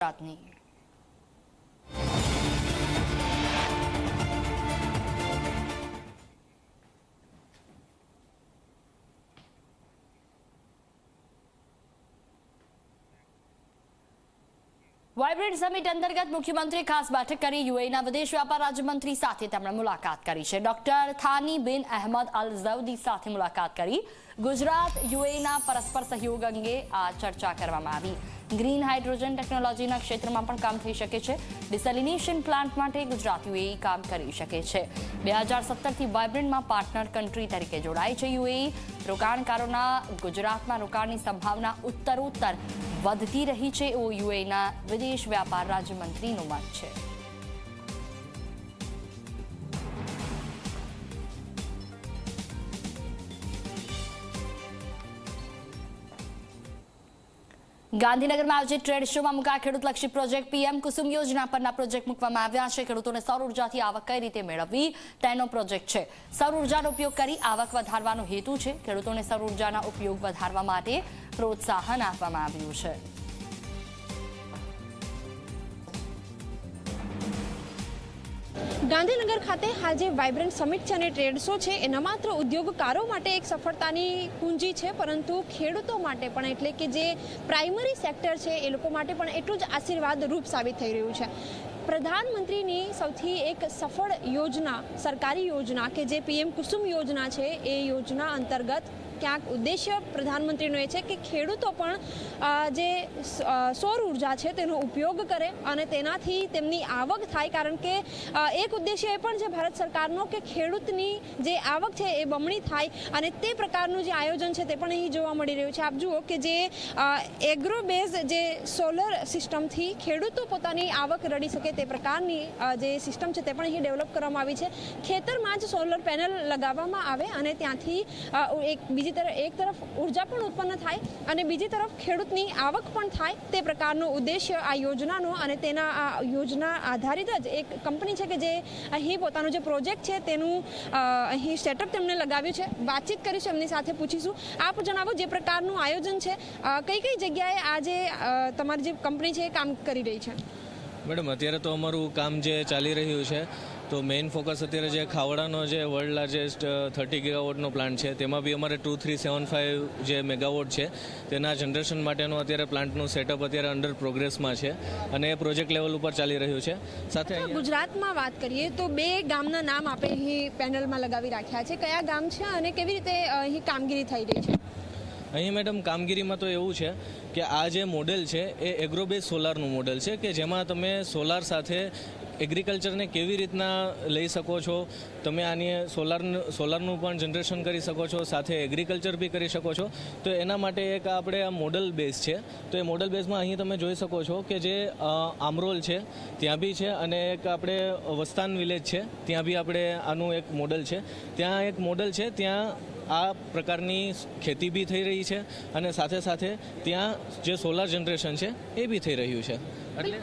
ગુજરાતની. Vibrant summit અંતર્ગત મુખ્યમંત્રીએ ખાસ બેઠક કરી યુએઈના વિદેશ વ્યાપાર રાજ્યમંત્રી સાથે તેમણે મુલાકાત કરી છે. ડોક્ટર થાની બિન અહેમદ અલ ઝવદી સાથે મુલાકાત કરી. ગુજરાત યુએઈના પરસ્પર સહયોગ અંગે આ ચર્ચા કરવામાં આવી. ગ્રીન હાઇડ્રોજન ટેકનોલોજીના ક્ષેત્રમાં પણ કામ થઈ શકે છે. ડિસેલિનેશન પ્લાન્ટ માટે ગુજરાત યુએઈ કામ કરી શકે છે. બે હજાર સત્તરથી વાઇબ્રન્ટમાં પાર્ટનર કન્ટ્રી તરીકે જોડાય છે યુએઈ. રોકાણકારોના ગુજરાતમાં રોકાણની સંભાવના ઉત્તરોત્તર વધતી રહી છે. એવો યુએઈના વિદેશ વ્યાપાર રાજ્યમંત્રીનું મત છે. ગાંધીનગરમાં આયોજિત ટ્રેડ શોમાં મુકાય ખેડૂતલક્ષી પ્રોજેક્ટ પીએમ કુસુમ યોજના પરના પ્રોજેક્ટ મૂકવામાં આવ્યા છે. ખેડૂતોને સૌર ઉર્જાથી આવક કઈ રીતે મેળવવી? તેનો પ્રોજેક્ટ છે. સૌર ઉર્જાનો ઉપયોગ કરી આવક વધારવાનો હેતુ છે. ખેડૂતોને સૌર ઉર્જાના ઉપયોગ વધારવા માટે પ્રોત્સાહન આપવામાં આવ્યું છે. ગાંધીનગર ખાતે હાલ જે વાઇબ્રન્ટ સમિટ છે અને ટ્રેડ શો છે એ ન માત્ર ઉદ્યોગકારો માટે એક સફળતાની કુંજી છે, પરંતુ ખેડૂતો માટે પણ, એટલે કે જે પ્રાઇમરી સેક્ટર છે, એ લોકો માટે પણ એટલું જ આશીર્વાદ રૂપ સાબિત થઈ રહ્યું છે. પ્રધાનમંત્રીની સૌથી એક સફળ યોજના, સરકારી યોજના કે જે પીએમ કુસુમ યોજના છે, એ યોજના અંતર્ગત ક્યાંક ઉદ્દેશ્ય પ્રધાનમંત્રીનો એ છે કે ખેડૂતો પણ જે સૌર ઊર્જા છે તેનો ઉપયોગ કરે અને તેનાથી તેમની આવક થાય. કારણ કે એક ઉદ્દેશ્ય એ પણ છે ભારત સરકારનો કે ખેડૂતની જે આવક છે એ બમણી થાય અને તે પ્રકારનું જે આયોજન છે તે પણ અહીં જોવા મળી રહ્યું છે. આપ જુઓ કે જે એગ્રો બેઝ જે સોલર સિસ્ટમથી ખેડૂતો પોતાની આવક રડી શકે તે પ્રકારની જે સિસ્ટમ છે તે પણ અહીં ડેવલપ કરવામાં આવી છે. ખેતરમાં જ સોલર પેનલ લગાવવામાં આવે અને ત્યાંથી એક બીજી તરફ, એક તરફ ઊર્જા પણ ઉત્પન્ન થાય અને બીજી તરફ ખેડૂતની આવક પણ થાય તે પ્રકારનો ઉદ્દેશ્ય આ યોજનાનો અને તેના આ યોજના આધારિત જ એક કંપની છે કે જે અહીં પોતાનો જે પ્રોજેક્ટ છે તેનું અહીં સેટઅપ તેમણે લગાવ્યું છે. વાતચીત કરીશું એમની સાથે પૂછીશું. આપ જણાવો જે પ્રકારનું આયોજન છે. કઈ કઈ જગ્યાએ આ જે તમારી જે કંપની છે એ કામ કરી રહી છે? મેડમ અત્યારે તો અમારું કામ જે ચાલી રહ્યું છે તો મેઇન ફોકસ અત્યારે જે ખાવડાનો જે વર્લ્ડ લાર્જેસ્ટ થર્ટી ગીગાવોટનો પ્લાન્ટ છે તેમાં બી અમારે ટુ થ્રી સેવન ફાઇવ જે મેગાવોટ છે તેના જનરેશન માટેનું અત્યારે પ્લાન્ટનું સેટઅપ અત્યારે અંડર પ્રોગ્રેસમાં છે અને એ પ્રોજેક્ટ લેવલ ઉપર ચાલી રહ્યું છે. સાથે ગુજરાતમાં વાત કરીએ તો બે ગામના નામ આપણે અહીં પેનલમાં લગાવી રાખ્યા છે. કયા ગામ છે અને કેવી રીતે અહીં કામગીરી થઈ રહી છે? અહીં મેડમ કામગીરીમાં તો એવું છે કે આ જે મોડેલ છે એ એગ્રોબેઝ સોલારનું મોડેલ છે કે જેમાં તમે સોલાર સાથે એગ્રીકલ્ચરને કેવી રીતના લઈ શકો છો? તમે આની સોલાર સોલારનું પણ જનરેશન કરી શકો છો, સાથે એગ્રીકલ્ચર બી કરી શકો છો. તો એના માટે એક આપણે આ મોડલ બેઝ છે. તો એ મોડલ બેઝમાં અહીં તમે જોઈ શકો છો કે જે આમરોલ છે, ત્યાં બી છે અને એક આપણે વસ્તાન વિલેજ છે, ત્યાં બી આપણે આનું એક મોડલ છે. ત્યાં એક મોડલ છે, ત્યાં આ પ્રકારની ખેતી બી થઈ રહી છે અને સાથે સાથે ત્યાં જે સોલાર જનરેશન છે એ બી થઈ રહ્યું છે. એટલે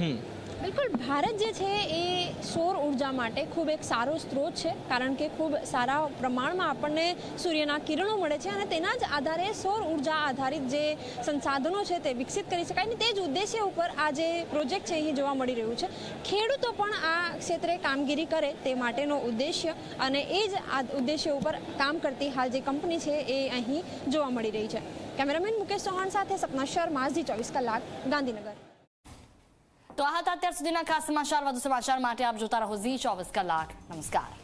હમ. બિલકુલ ભારત જે છે એ સૌર ઊર્જા માટે ખૂબ એક સારો સ્ત્રોત છે, કારણ કે ખૂબ સારા પ્રમાણમાં આપણને સૂર્યના કિરણો મળે છે અને તેના જ આધારે સૌર ઊર્જા આધારિત જે સંસાધનો છે તે વિકસિત કરી શકાય અને તે જ ઉદ્દેશ્ય ઉપર આ જે પ્રોજેક્ટ છે અહીં જોવા મળી રહ્યું છે. ખેડૂતો પણ આ ક્ષેત્રે કામગીરી કરે તે માટેનો ઉદ્દેશ્ય અને એ જ આ ઉદ્દેશ્ય ઉપર કામ કરતી હાલ જે કંપની છે એ અહીં જોવા મળી રહી છે. કેમેરામેન મુકેશ ચૌહાણ સાથે સપના શર્મા, ઝી ચોવીસ કલાક, ગાંધીનગર. તો આ હતા અત્યાર સુધીના ખાસ સમાચાર. વધુ સમાચાર માટે આપ જોતા રહો ઝી ચોવીસ કલાક. નમસ્કાર.